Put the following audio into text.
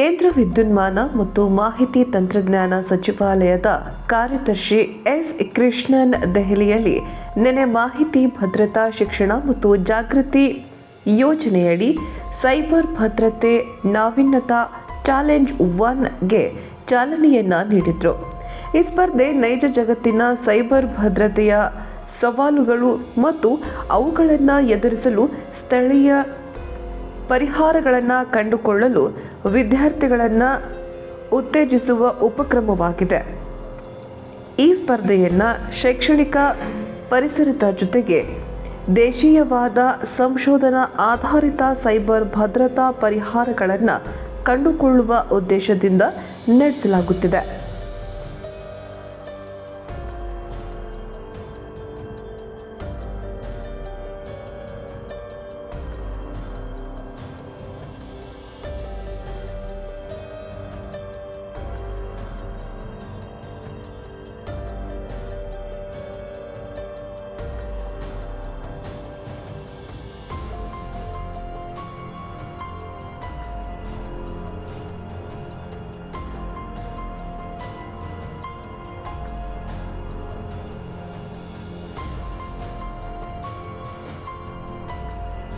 ಕೇಂದ್ರ ವಿದ್ಯುನ್ಮಾನ ಮತ್ತು ಮಾಹಿತಿ ತಂತ್ರಜ್ಞಾನ ಸಚಿವಾಲಯದ ಕಾರ್ಯದರ್ಶಿ ಎಸ್. ಕೃಷ್ಣನ್ ದೆಹಲಿಯಲ್ಲಿ ನಿನ್ನೆ ಮಾಹಿತಿ ಭದ್ರತಾ ಶಿಕ್ಷಣ ಮತ್ತು ಜಾಗೃತಿ ಯೋಜನೆಯಡಿ ಸೈಬರ್ ಭದ್ರತೆ ನಾವೀನ್ಯತಾ ಚಾಲೆಂಜ್ ಒನ್ಗೆ ಚಾಲನೆಯನ್ನ ನೀಡಿದರು. ಈ ಸ್ಪರ್ಧೆ ನೈಜ ಜಗತ್ತಿನ ಸೈಬರ್ ಭದ್ರತೆಯ ಸವಾಲುಗಳು ಮತ್ತು ಅವುಗಳನ್ನು ಎದುರಿಸಲು ಸ್ಥಳೀಯ ಪರಿಹಾರಗಳನ್ನು ಕಂಡುಕೊಳ್ಳಲು ವಿದ್ಯಾರ್ಥಿಗಳನ್ನು ಉತ್ತೇಜಿಸುವ ಉಪಕ್ರಮವಾಗಿದೆ. ಈ ಸ್ಪರ್ಧೆಯನ್ನು ಶೈಕ್ಷಣಿಕ ಪರಿಸರದ ಜೊತೆಗೆ ದೇಶೀಯವಾದ ಸಂಶೋಧನಾ ಆಧಾರಿತ ಸೈಬರ್ ಭದ್ರತಾ ಪರಿಹಾರಗಳನ್ನು ಕಂಡುಕೊಳ್ಳುವ ಉದ್ದೇಶದಿಂದ ನಡೆಸಲಾಗುತ್ತಿದೆ.